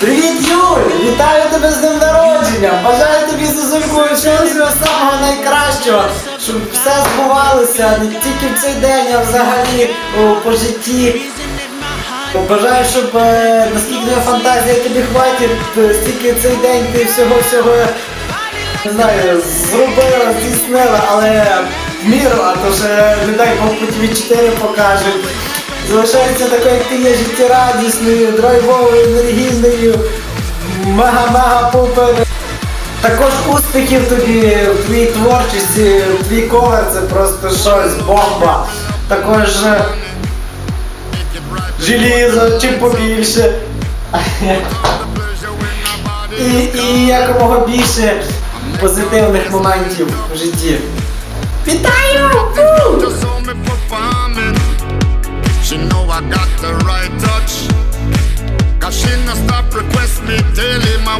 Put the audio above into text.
Привіт, Юль! Вітаю тебе з днем народження! Бажаю тобі Зузульку всього самого найкращого, щоб все збувалося не тільки в цей день, а взагалі о, по житті. Бажаю, щоб е, наскільки фантазія тобі хватить, е, стільки цей день ти всього-всього не знаю, зробила, здійснила, але в міру, а то ще, не дай Бог, по тобі 4 покажуть. Залишається такою, як ти є життєрадісною, драйвовою, енергійною, мега-мега-пупер. Також успіхів тобі в твоїй творчості, в твій ковер це просто щось, бомба. Також е, желізо, чим побільше. І, і якомога більше позитивних моментів в житті. Вітаю! I got the right touch. Cause she no stop request me daily, my